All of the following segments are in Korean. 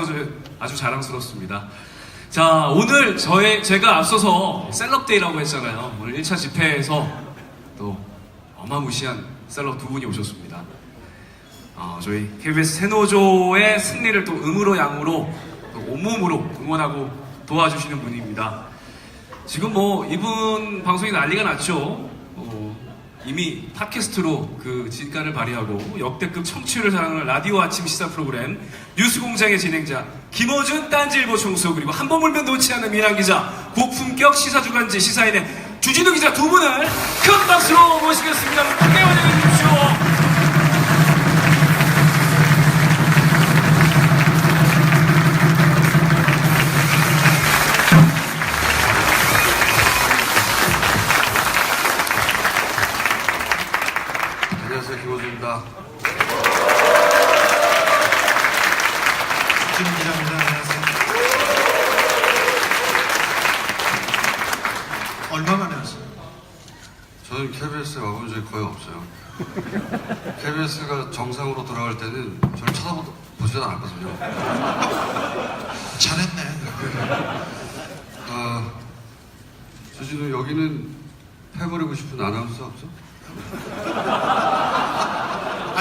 아주, 아주 자랑스럽습니다. 자, 오늘 저의, 제가 앞서서 셀럽데이라고 했잖아요. 오늘 1차 집회에서 또 어마무시한 셀럽 두 분이 오셨습니다. 어, 저희 KBS 세노조의 승리를 또 음으로 양으로 또 온몸으로 응원하고 도와주시는 분입니다. 지금 뭐 이분 방송이 난리가 났죠. 어, 이미 팟캐스트로 그 진가를 발휘하고 역대급 청취율을 자랑하는 라디오 아침 시사 프로그램 뉴스공장의 진행자 김어준 딴지일보 총수 그리고 한 번 물면 놓지 않는 미남 기자 고품격 시사주간지 시사인의 주진우 기자 두 분을 큰 박수로 모시겠습니다. 크게 환영해. 안녕하세요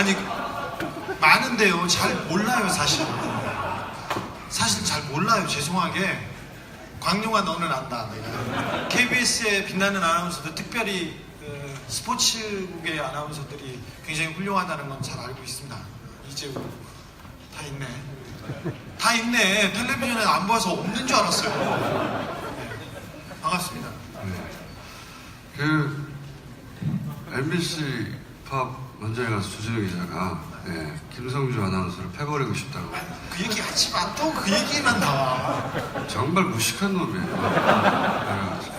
아니 많은데요. 잘 몰라요 사실. 사실 잘 몰라요. 죄송하게. 광룡아 너는 안다. 내가. KBS의 빛나는 아나운서들 특별히 그 스포츠국의 아나운서들이 굉장히 훌륭하다는 건 잘 알고 있습니다. 이재우 다 있네. 다 있네. 텔레비전에 안 봐서 없는 줄 알았어요. 네. 반갑습니다. 그 MBC 팝 원장에 가서 주진우 기자가 예, 김성주 아나운서를 패버리고 싶다고 그 얘기 하지 마. 또 그 얘기만 나와. 정말 무식한 놈이에요. 그래가지고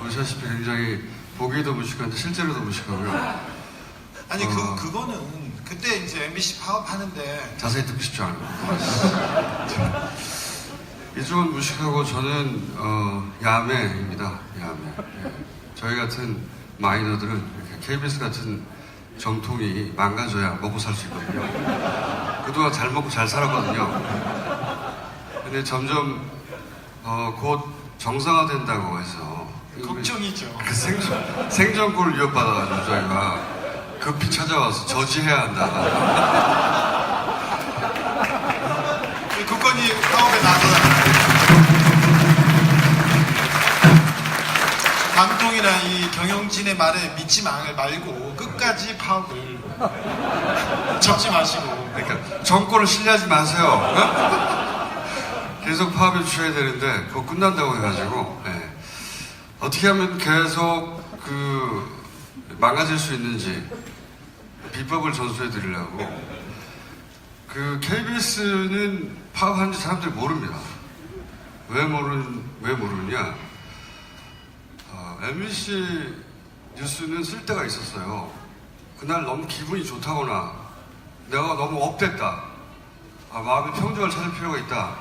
보시다시피 굉장히 보기에도 무식한데 실제로도 무식하고요. 아니 어. 그 그거는 그때 이제 MBC 파업하는데 자세히 듣고 싶지 않아요. 이쪽은 무식하고 저는 어, 야매입니다. 야매. 예. 저희 같은 마이너들은 이렇게 KBS 같은 정통이 망가져야 먹고 살 수 있거든요. 그동안 잘 먹고 잘 살았거든요. 근데 점점 어, 곧 정상화된다고 해서 걱정이죠. 그 생존, 생존권을 위협받아가지고 저희가 급히 찾아와서 저지해야 한다. 그 국건이 파업에 나서 방통이나 이 경영진의 말에 믿지 마- 말고 끝까지 파업을 접지 마시고 그러니까 정권을 신뢰하지 마세요. 어? 계속 파업에 주셔야 되는데 그거 끝난다고 해가지고 예. 어떻게 하면 계속 그 망가질 수 있는지 비법을 전수해 드리려고 그 KBS는 파업하는지 사람들이 모릅니다. 왜 모르는 왜 모르느냐? 어, MBC 뉴스는 쓸 때가 있었어요. 그날 너무 기분이 좋다거나 내가 너무 업됐다. 아, 마음의 평정을 찾을 필요가 있다.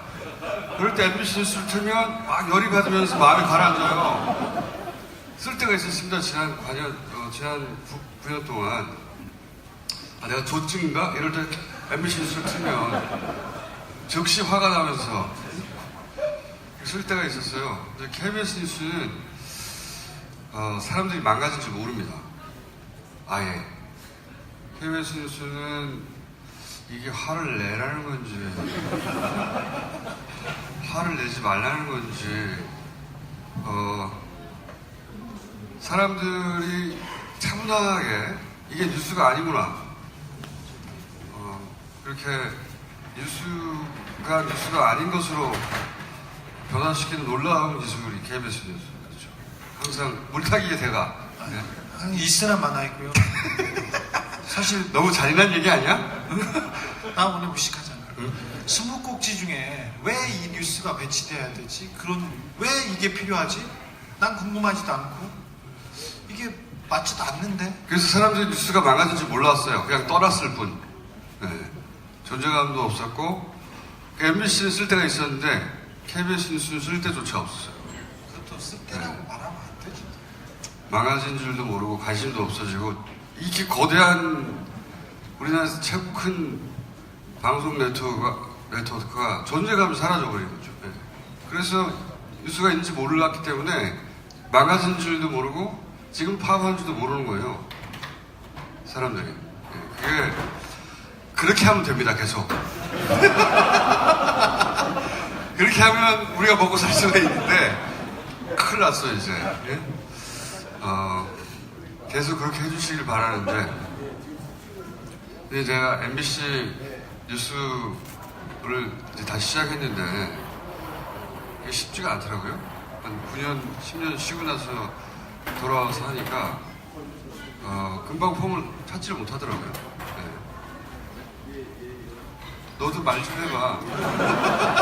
그럴 때 MBC 뉴스를 틀면 막 열이 받으면서 마음이 가라앉아요. 쓸 때가 있었습니다. 지난 9년, 어, 지난 9, 년 동안. 아, 내가 조증인가? 이럴 때 MBC 뉴스를 틀면 즉시 화가 나면서 쓸 때가 있었어요. 근데 KBS 뉴스는 어, 사람들이 망가진 줄 모릅니다. 아예. KBS 뉴스는 이게 화를 내라는 건지, 화를 내지 말라는 건지, 어, 사람들이 차분하게 이게 뉴스가 아니구나. 어, 그렇게 뉴스가 뉴스가 아닌 것으로 변화시키는 놀라운 기술이 KBS 뉴스. 항상 물타기의 대가. 네. 한 있으나 마나 있고요. 사실 너무 잔인한 얘기 아니야? 나 오늘 무식하잖아. 스무 꼭지 중에 왜 이 뉴스가 배치돼야 되지? 그런 왜 이게 필요하지? 난 궁금하지도 않고 이게 맞지도 않는데 그래서 사람들이 뉴스가 망가진 줄 몰랐어요. 그냥 떠났을 뿐. 네. 존재감도 없었고, MBC는 쓸 때가 있었는데, KBS 뉴스는 쓸 때조차 없었어요. 그것도 쓸데라고 말하면 안 되지. 망가진 줄도 모르고 관심도 없어지고, 이렇게 거대한 우리나라에서 최고 큰 방송 네트워크가 네트워크가 존재감이 사라져버린 거죠. 예. 그래서 뉴스가 있는지 몰랐기 때문에 망가진 줄도 모르고 지금 파업한 줄도 모르는 거예요. 사람들이. 예, 그게 그렇게 하면 됩니다. 계속. 그렇게 하면 우리가 먹고 살 수가 있는데 큰일 났어 이제. 예? 어, 계속 그렇게 해주시길 바라는데 근데 제가 MBC 뉴스를 이제 다시 시작했는데 이게 쉽지가 않더라고요. 한 9년, 10년 쉬고 나서 돌아와서 하니까 어, 금방 폼을 찾지를 못하더라고요. 네. 너도 말 좀 해봐.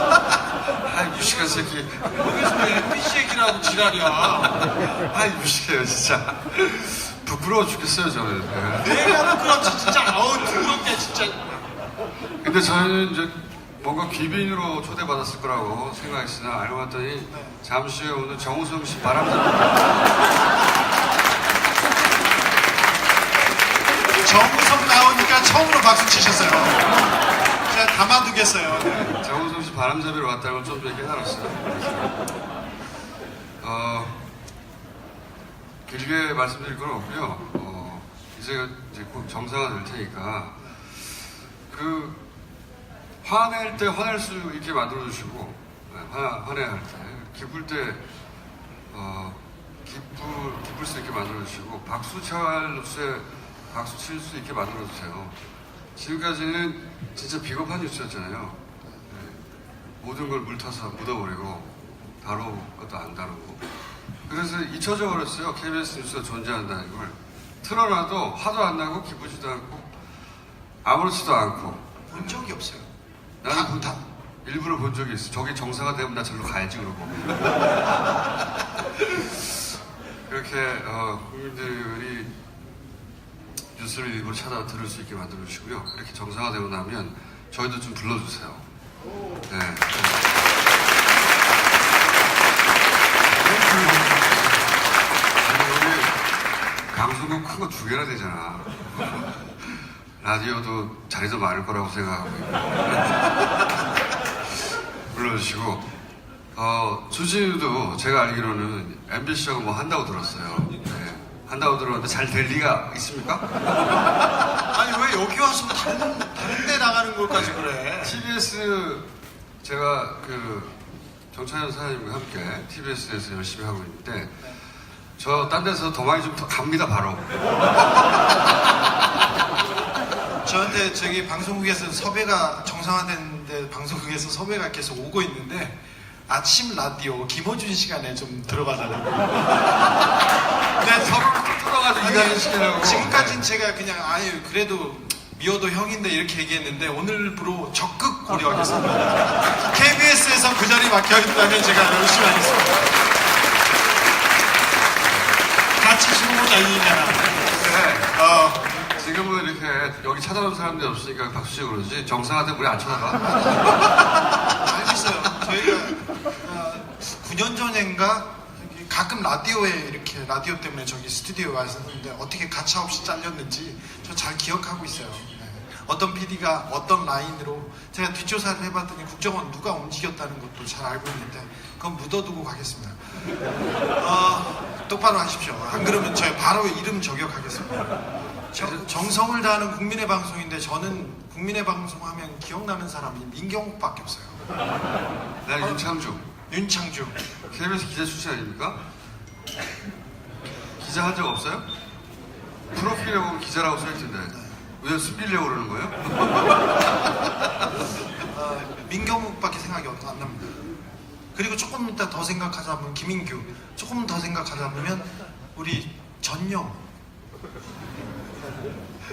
아, 유식한 새끼. 거기서 왜 MBC 얘기라고 지랄이야. 아, 유식해요, 진짜. 부끄러워 죽겠어요, 저는. 네. 내가 그렇지 진짜 아우 더럽게 진짜. 근데 저희는 이제 뭔가 귀빈으로 초대받았을 거라고 생각했으나 알고 봤더니 잠시 후에 오늘 정우성 씨 바람 정우성 나오니까 처음으로 박수 치셨어요. 제가 담아두겠어요. 네. 정우성 씨 바람잡이로 왔다는 걸좀 전에 깨달았어요. 어, 길게 말씀드릴 건 없고요. 어, 이제 이제 곧 정상화 될 테니까 그 화낼 때 화낼 수 있게 만들어 주시고 네, 화, 화내할 때 기쁠 때 어, 기쁠 기쁠 수 있게 만들어 주시고 박수 뉴스에 박수 칠 수 있게 만들어 주세요. 지금까지는 진짜 비겁한 뉴스였잖아요. 네, 모든 걸 물타서 묻어버리고 다루고 것도 안 다루고 그래서 잊혀져 버렸어요. KBS 뉴스가 존재한다는 걸 틀어놔도 화도 안 나고 기쁘지도 않고 아무렇지도 않고 본 적이 없어요. 나는 다- 본- 다- 일부러 본 적이 있어. 저기 정상화 되면 나 절로 가야지 그러고. 그렇게 어, 국민들이 뉴스를 일부러 찾아 들을 수 있게 만들어 주시고요. 이렇게 정상화되고 나면 저희도 좀 불러주세요. 네. 아니, 방송국 큰 거 두 개나 되잖아. 라디오도 자리도 많을 거라고 생각하고 있고. 불러주시고 어, 주진우도 제가 알기로는 MBC하고 뭐 한다고 들었어요. 네, 한다고 들었는데 잘 될 리가 있습니까? 아니 왜 여기 와서 다른 다른 데 나가는 것까지 그래? TBS 제가 그 정찬현 사장님과 함께 TBS에서 열심히 하고 있는데 저 딴 데서 더 많이 좀 더 갑니다 바로. 저한테 저기 방송국에서 섭외가 정상화됐는데 방송국에서 섭외가 계속 오고 있는데 아침 라디오 김호준 시간에 좀 들어가달라고. 근데 서로를 또 뜯어가지고 일하는 시키라고. 지금까지는 제가 그냥 아유 그래도 미워도 형인데 이렇게 얘기했는데 오늘부로 적극 고려하겠습니다. KBS에서 그 자리 막혀 있다면 제가 열심히 하겠습니다. 같이 죽어보자 이 인연아. 네. 어, 지금은 이렇게 여기 찾아온 사람들이 없으니까 박수치고 그러지 정상한테 우리 안 쳐다봐? 알겠어요. 저희가 어, 9년 전인가 가끔 라디오에 이렇게 라디오 때문에 저기 스튜디오에 왔었는데 어떻게 가차 없이 잘렸는지 저 잘 기억하고 있어요. 네. 어떤 PD가 어떤 라인으로 제가 뒷조사를 해봤더니 국정원 누가 움직였다는 것도 잘 알고 있는데 그건 묻어두고 가겠습니다. 어, 똑바로 하십시오. 안 그러면 저희 바로 이름 저격하겠습니다. 정- 정성을 다하는 국민의 방송인데 저는 국민의 방송 하면 기억나는 사람이 민경욱밖에 없어요. 나 윤창주 윤창주. KBS 기자 출신 아닙니까? 기자 한 적 없어요? 프로필에 보면 기자라고 써있던데 왜 숨기려고 그러는 거예요? 어, 민경욱밖에 생각이 안 납니다. 그리고 조금 이따 더 생각하자면 김인규. 조금 더 생각하자면 우리 전영.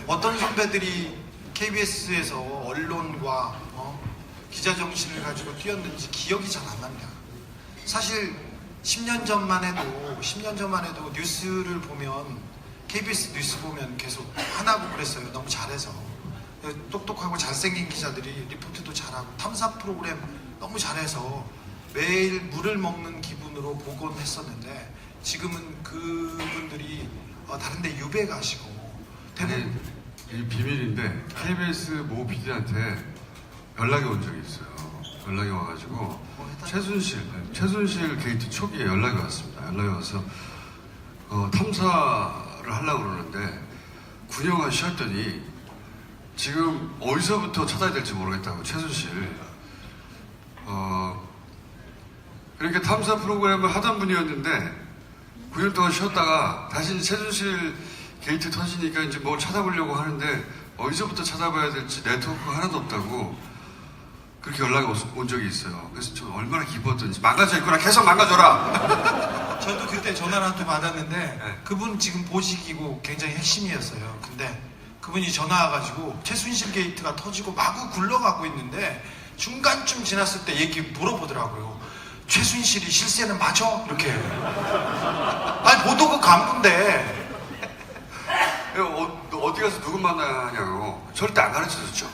어떤 선배들이 KBS에서 언론과 어, 기자 정신을 가지고 뛰었는지 기억이 잘 안 납니다. 사실 10년 전만 해도 10년 전만 해도 뉴스를 보면 KBS 뉴스 보면 계속 하나고 그랬어요. 너무 잘해서 똑똑하고 잘생긴 기자들이 리포트도 잘하고 탐사 프로그램 너무 잘해서 매일 물을 먹는 기분으로 보곤 했었는데 지금은 그분들이 어, 다른데 유배 가시고 대부분 이 비밀인데 KBS 모 PD한테 연락이 온 적이 있어요. 연락이 와가지고 최순실 최순실 게이트 초기에 연락이 왔습니다. 연락이 와서 어, 탐사를 하려고 그러는데 9년간 쉬었더니 지금 어디서부터 찾아야 될지 모르겠다고 최순실 어, 그렇게 탐사 프로그램을 하던 분이었는데 9년 동안 쉬었다가 다시 최순실 게이트 터지니까 이제 뭘 찾아보려고 하는데 어디서부터 찾아봐야 될지 네트워크가 하나도 없다고 그렇게 연락이 오- 온 적이 있어요. 그래서 좀 얼마나 기뻤던지 망가져 있구나 계속 망가져라. 저도 그때 전화를 한 통 받았는데 네. 그분 지금 보직이고 굉장히 핵심이었어요. 근데 그분이 전화 와가지고 최순실 게이트가 터지고 마구 굴러가고 있는데 중간쯤 지났을 때 얘기 물어보더라고요. 최순실이 실세는 맞아? 이렇게. 아니 보도국 간부인데 어, 너 어디 가서 누구 만나냐고 절대 안 가르쳐줬죠.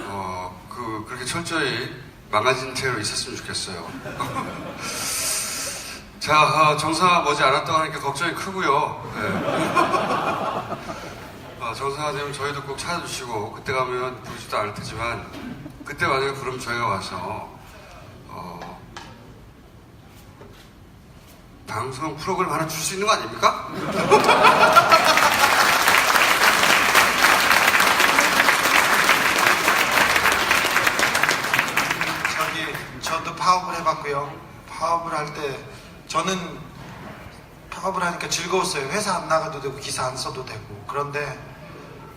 어, 그 그렇게 철저히 망가진 채로 있었으면 좋겠어요. 자, 아, 정사 머지 않았다고 하니까 걱정이 크고요. 네. 아, 정사가 되면 저희도 꼭 찾아주시고 그때 가면 부르지도 않을 테지만 그때 만약에 부르면 저희가 와서 어, 방송 프로그램 하나 줄 수 있는 거 아닙니까? 저기 저도 파업을 해봤고요. 파업을 할 때 저는 파업을 하니까 즐거웠어요. 회사 안 나가도 되고 기사 안 써도 되고 그런데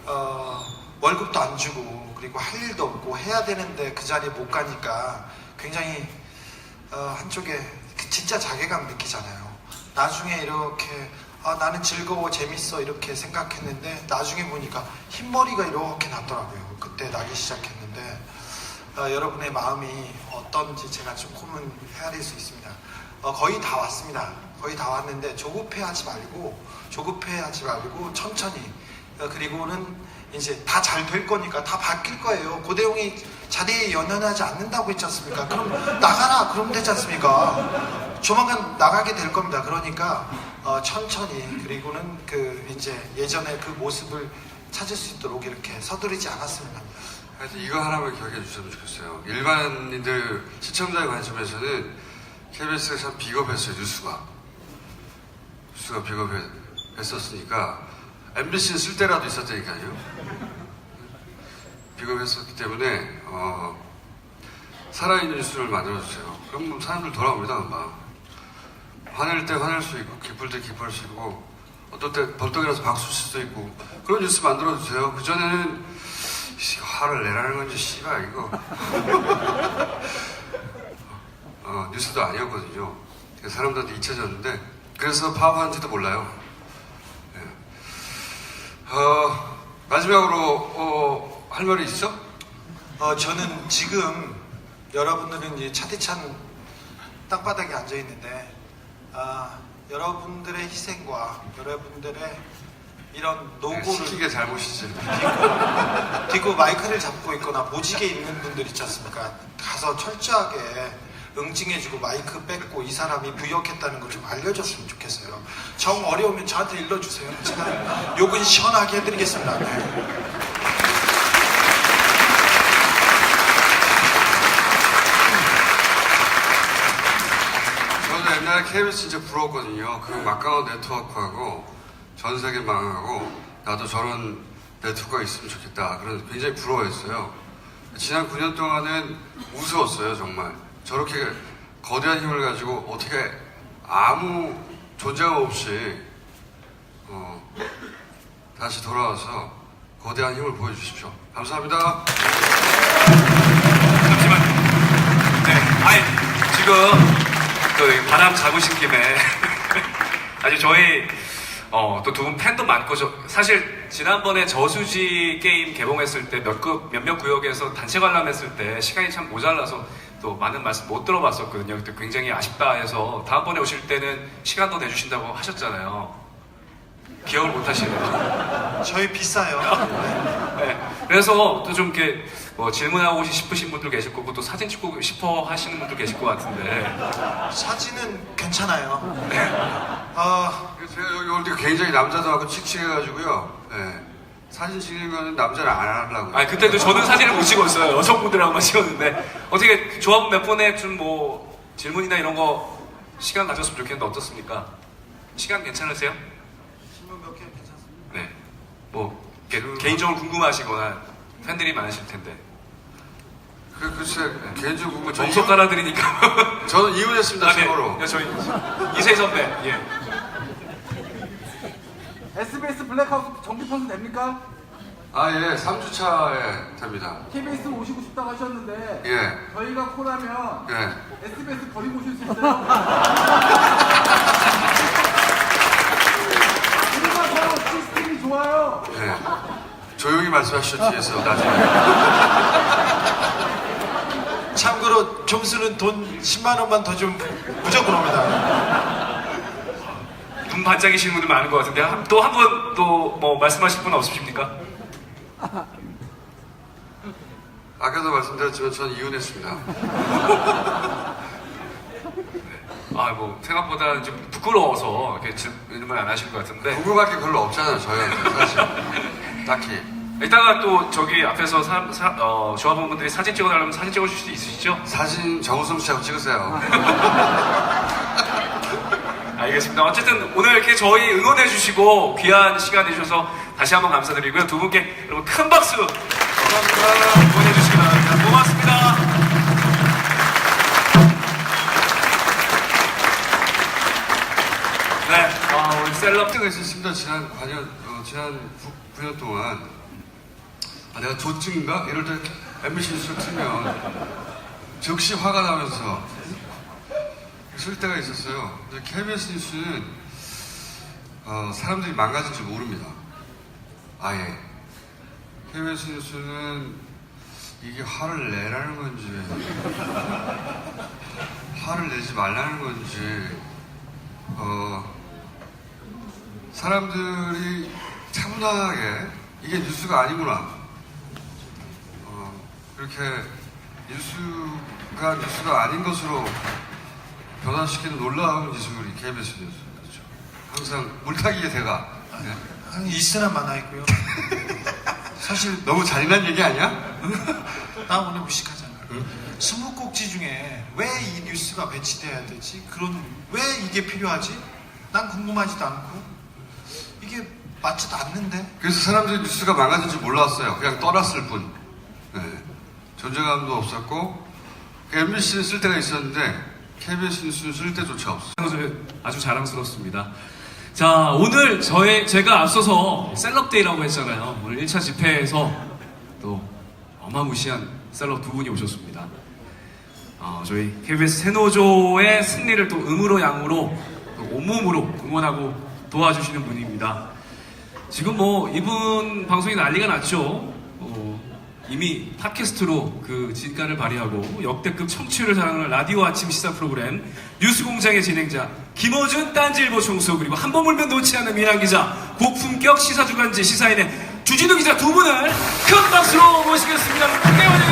어, 월급도 안 주고 그리고 할 일도 없고 해야 되는데 그 자리에 못 가니까 굉장히 어, 한쪽에 그 진짜 자괴감 느끼잖아요. 나중에 이렇게 아, 나는 즐거워 재밌어 이렇게 생각했는데 나중에 보니까 흰머리가 이렇게 났더라고요. 그때 나기 시작했는데 어, 여러분의 마음이 어떤지 제가 조금은 헤아릴 수 있습니다. 어, 거의 다 왔습니다. 거의 다 왔는데 조급해하지 말고 조급해하지 말고 천천히 어, 그리고는 이제 다 잘 될 거니까 다 바뀔 거예요. 고대용이 자리에 연연하지 않는다고 했지 않습니까? 그럼 나가라 그러면 되지 않습니까? 조만간 나가게 될 겁니다. 그러니까 어, 천천히 그리고는 그 이제 예전의 그 모습을 찾을 수 있도록 이렇게 서두르지 않았으면 합니다. 하여튼 이거 하나만 기억해 주셨으면 좋겠어요. 일반인들 시청자의 관점에서는 KBS가 참 비겁했어요, 뉴스가. 뉴스가 비겁했었으니까 MBC는 쓸 때라도 있었다니까요. 비겁했었기 때문에 어, 살아있는 뉴스를 만들어주세요. 그럼 사람들 돌아옵니다, 금방. 화낼 때 화낼 수 있고 기쁠 때 기쁠 수 있고 어떨 때 벌떡이라서 박수 칠 수도 있고 그런 뉴스 만들어주세요. 그전에는 씨, 화를 내라는 건지 씨발 이거 어, 뉴스도 아니었거든요. 그래서 사람들한테 잊혀졌는데 그래서 파업하는지도 몰라요. 예. 어, 마지막으로 어, 할 말이 있어? 어, 저는 지금 여러분들은 이제 차디찬 땅바닥에 앉아 있는데, 아, 여러분들의 희생과 여러분들의 이런 네, 노고를 시키게 잘못이지. 딛고 마이크를 잡고 있거나 보직에 있는 분들 있지 않습니까? 가서 철저하게 응징해주고 마이크 뺏고 이 사람이 부역했다는 걸 좀 알려줬으면 좋겠어요. 정 어려우면 저한테 일러주세요. 제가 욕은 시원하게 해드리겠습니다. 네. 저도 옛날에 KBS 진짜 부러웠거든요. 그 막강한 네트워크하고 전 세계 망하고 나도 저런 네트워크가 있으면 좋겠다. 그런 굉장히 부러워했어요. 지난 9년 동안은 우스웠어요, 정말. 저렇게 거대한 힘을 가지고 어떻게 아무 존재감 없이 어, 다시 돌아와서 거대한 힘을 보여주십시오. 감사합니다. 잠시만. 네, 아니 지금 그 바람 잡으신 김에 아니 저희 어, 또 두 분 팬도 많고 저, 사실 지난번에 저수지 게임 개봉했을 때 몇 구, 몇몇 구역에서 단체 관람했을 때 시간이 참 모자라서 또 많은 말씀 못 들어봤었거든요. 그때 굉장히 아쉽다 해서 다음번에 오실 때는 시간도 내주신다고 하셨잖아요. 기억을 못 하시네요. 저희 비싸요. 네. 그래서 또 좀 이렇게 뭐 질문하고 싶으신 분들 계실 거고 또 사진 찍고 싶어 하시는 분들 계실 것 같은데 사진은 괜찮아요. 아, 제가 여기 올 때 굉장히 남자도 하고 칙칙해가지고요. 예. 사진 찍는 거는 남자는 안 하려고. 아 그때도 저는 사진을 못 찍었어요. 여성분들하고만 찍었는데 어떻게 조합 몇 번에 좀 뭐 질문이나 이런 거 시간 가졌으면 좋겠는데 어떻습니까? 시간 괜찮으세요? 질문 몇개 괜찮습니다. 네. 뭐 개, 개인적으로 궁금하시거나 팬들이 많으실 텐데 그, 글쎄, 개인적으로 저 정석 깔아드리니까. 저는 이혼했습니다, 아, 네. 서로. 네, 저희 이세 선배. 예. SBS 블랙하우스 정기 편수 됩니까? 아, 예, 3주차에 됩니다. KBS 오시고 싶다고 하셨는데 예, 저희가 콜하면 예. SBS 버리고 오실 수 있어요? 우리가 더 시스템이 좋아요. 예. 조용히 말씀하시죠, 뒤에서, 나중에. 참고로 점수는 돈 10만 원만 더 좀 무조건 옵니다. 눈 반짝 이시는 분들 많은 것 같은데 또 한 분 또 뭐 말씀하실 분 없으십니까? 아까도 말씀드렸지만 저는 이혼했습니다. 아 뭐 생각보다 좀 부끄러워서 이렇게 질문을 안 하실 것 같은데 궁금할 게 별로 없잖아요, 저희한테, 사실. 딱히. 이따가 또 저기 앞에서 사, 사, 어, 조합원분들이 사진 찍어달라면 사진 찍어줄 수 있으시죠? 사진 정우성 씨하고 찍으세요. 알겠습니다. 어쨌든 오늘 이렇게 저희 응원해 주시고 귀한 시간 내주셔서 다시 한번 감사드리고요. 두 분께 여러분 큰 박수 감사합니다. 응원해 주시기 바랍니다. 고맙습니다. 네, 아, 우리 셀럽 때가 있었습니다. 지난 4년, 어, 지난 9, 년 동안. 아, 내가 조증인가? 이럴 때 MBC 뉴스를 틀면 즉시 화가 나면서 쓸 때가 있었어요. 근데 KBS 뉴스는 어, 사람들이 망가진 줄 모릅니다. 아예. KBS 뉴스는 이게 화를 내라는 건지, 화를 내지 말라는 건지, 어, 사람들이 차분하게 이게 뉴스가 아니구나. 어, 그렇게 뉴스가 뉴스가 아닌 것으로 변화시키는 놀라운 기술이 KBS 뉴스. 그렇죠. 항상 물타기의 대가. 네. 한 있으나 마나 있고요. 사실 너무 잔인한 얘기 아니야? 나 오늘 무식하잖아. 스무 꼭지 중에 왜 이 뉴스가 배치돼야 되지? 그런 왜 이게 필요하지? 난 궁금하지도 않고 이게 맞지도 않는데 그래서 사람들이 뉴스가 망가진 줄 몰랐어요. 그냥 떠났을 뿐. 네. 존재감도 없었고, MBC는 쓸 때가 있었는데, KBS 뉴스는 쓸 때조차 없어요. 아주, 아주 자랑스럽습니다. 자, 오늘 저의, 제가 앞서서 셀럽데이라고 했잖아요. 오늘 1차 집회에서 또 어마무시한 셀럽 두 분이 오셨습니다. 어, 저희 KBS 세노조의 승리를 또 음으로 양으로 또 온몸으로 응원하고 도와주시는 분입니다. 지금 뭐 이분 방송이 난리가 났죠. 어, 이미 팟캐스트로 그 진가를 발휘하고 역대급 청취율을 자랑하는 라디오 아침 시사 프로그램 뉴스공장의 진행자 김어준 딴지일보 총수 그리고 한 번 물면 놓지 않는 민한 기자 고품격 시사주간지 시사인의 주진우 기자 두 분을 큰 박수로 모시겠습니다.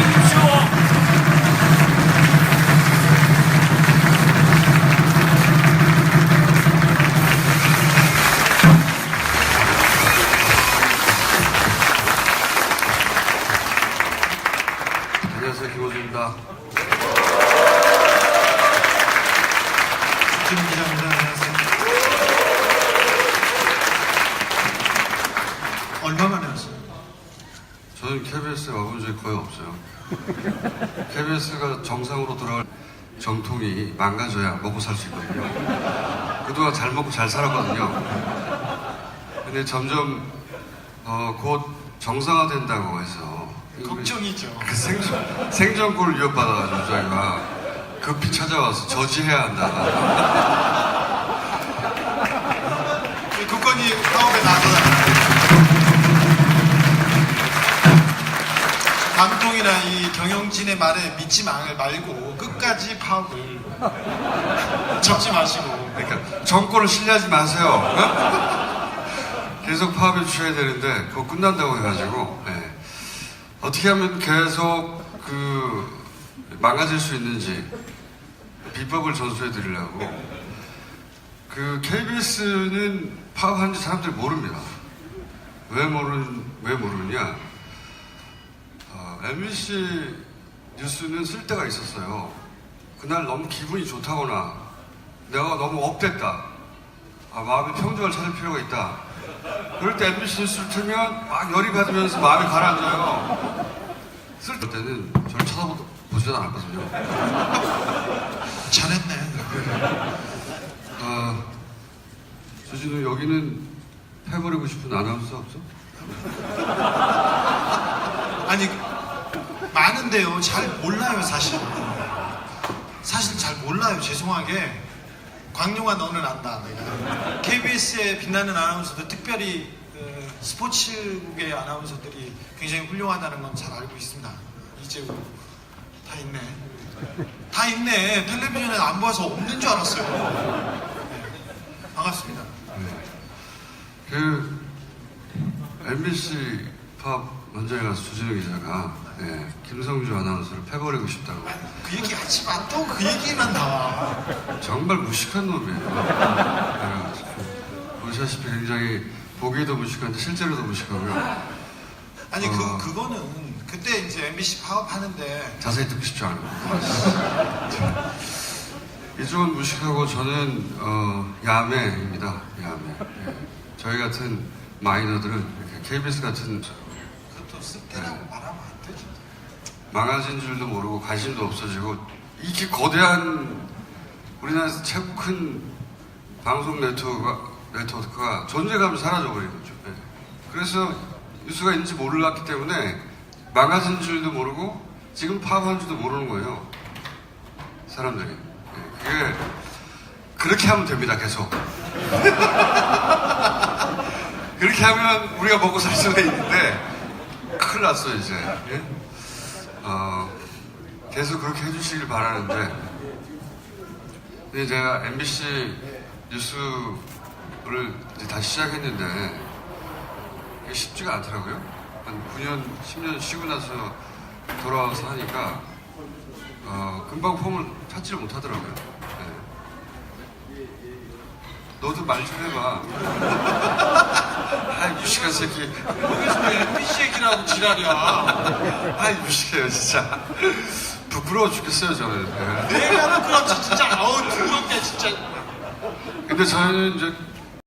정통이 망가져야 먹고 살 수 있거든요. 그동안 잘 먹고 잘 살았거든요. 근데 점점 어, 곧 정상화된다고 해서 걱정이죠. 그 생존, 생존권을 위협받아가지고 저희가 급히 찾아와서 저지해야 한다. 그 국건이 사업에 나서잖 방통이나 이 경영진의 말에 믿지 마- 말고 끝까지 파업을 접지 마시고 그러니까 정권을 신뢰하지 마세요. 어? 계속 파업해 주셔야 되는데 그거 끝난다고 해가지고 예. 어떻게 하면 계속 그 망가질 수 있는지 비법을 전수해 드리려고 그 KBS는 파업하는지 사람들이 모릅니다. 왜 모르는 왜 모르느냐? 어, MBC 뉴스는 쓸 때가 있었어요. 그날 너무 기분이 좋다거나 내가 너무 업됐다. 아, 마음의 평정을 찾을 필요가 있다. 그럴 때 MBC 뉴스를 틀면 막 열이 받으면서 마음이 가라앉아요. 쓸 때는 저를 쳐다보지도 않았거든요. 잘했네. 아, 조진우 여기는 해버리고 싶은 아나운서 없어? 아니 많은데요. 잘 몰라요 사실. 사실 잘 몰라요. 죄송하게. 광룡아 너는 안다. 내가. KBS의 빛나는 아나운서들 특별히 그 스포츠국의 아나운서들이 굉장히 훌륭하다는 건 잘 알고 있습니다. 이재우 다 있네. 다 있네. 텔레비전에 안 봐서 없는 줄 알았어요. 네. 반갑습니다. 그 MBC 팝 원장에 가서 조진우 기자가 예, 김성주 아나운서를 패버리고 싶다고 그 얘기 하지 마. 또 그 얘기만 나와. 정말 무식한 놈이에요. 그래가지고 보시다시피 굉장히 보기에도 무식한데 실제로도 무식하고요. 아니 어. 그 그거는 그때 이제 MBC 파업하는데 자세히 듣고 싶지 않아요. 이쪽은 무식하고 저는 어, 야매입니다. 야매. 예. 저희 같은 마이너들은 이렇게 KBS 같은 그것도 쓸데라고 말하면 안 되지. 망가진 줄도 모르고 관심도 없어지고 이렇게 거대한 우리나라에서 최고 큰 방송 네트워크가, 네트워크가 존재감이 사라져버린 거죠. 예. 그래서 뉴스가 있는지 몰랐기 때문에 망가진 줄도 모르고 지금 파업한 줄도 모르는 거예요. 사람들이. 예. 그게 그렇게 하면 됩니다. 계속. 그렇게 하면 우리가 먹고 살 수가 있는데 큰일 났어 이제. 예? 어, 계속 그렇게 해주시길 바라는데, 근데 제가 MBC 뉴스를 이제 다시 시작했는데, 이게 쉽지가 않더라고요. 한 9년, 10년 쉬고 나서 돌아와서 하니까, 어, 금방 폼을 찾지를 못하더라고요. 네. 너도 말 좀 해봐. 아, 유식한 새끼. 거기서 왜 MBC 얘기라고 지랄이야. 아, 유식해요, 진짜. 부끄러워 죽겠어요, 저는. 네. 내가 그렇지 진짜 아우 더럽게 진짜. 근데 저희는 이제